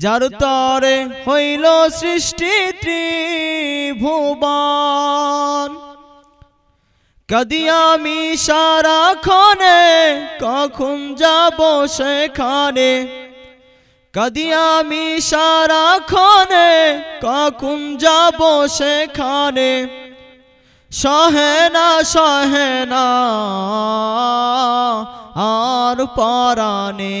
যার তরে হইল সৃষ্টি ত্রিভুবন। কদি আমি সারাক্ষণে কখন যাব সেখানে? কদি আমি সারাক্ষণে কখন যাব সেখানে? সহেনা সহেনা আর পরানে।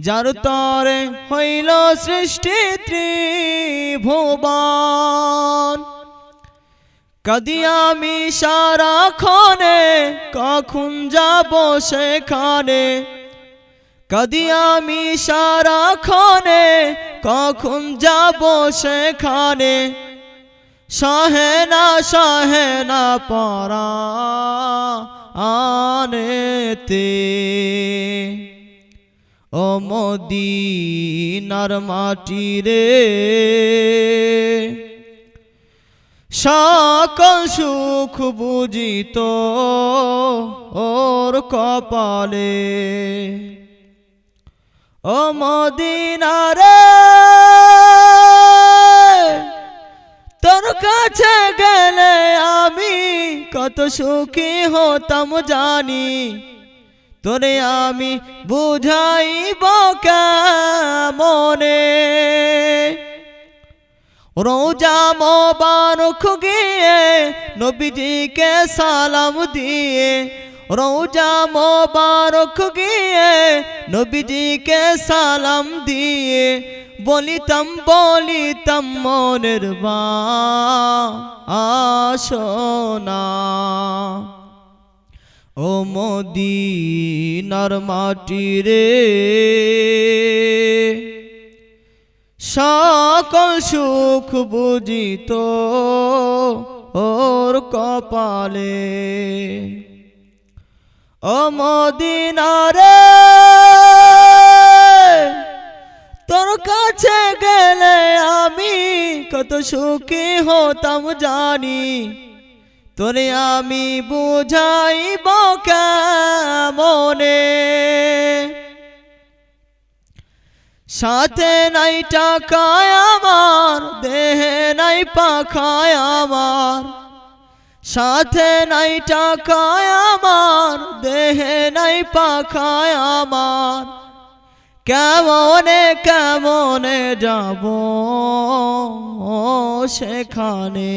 যার তরে হইল সৃষ্টি ত্রিভুবন। কদি আমি সারাক্ষণে কখন যাব সেখানে? কদি আমি সারাক্ষণে কখন যাব সেখানে? সহেনা সহেনা পরা আনেতে ও মদিনার মাটি রে। সকল সুখ বুঝিত ওর কপালে। ও মদিনারে তোর কাছে গেলে আমি কত সুখী হতাম জানি। তোরে আমি বুঝাইব মনে রোজা মোবারক গিয়ে নবীজিকে সালাম দিয়ে, রোজা মোবারক গিয়ে নবীজিকে সালাম দিয়ে, বলিতাম বলিতাম মনের বা আসনা ও মদিনার মাটি রে। সকল সুখ বুঝিত ওর কপালে। ও মদিনারে তোর কাছে গেলে আমি কত সুখী হতাম জানি। তোরে আমি বুঝাইব মনে সাথে নাই টাকায় আমার, দেহে নাই পাখায় আমার। সাথে নাই টাকায় আমার, দেহে নাই পাখায় আমার। কেমনে কেমনে যাব সেখানে?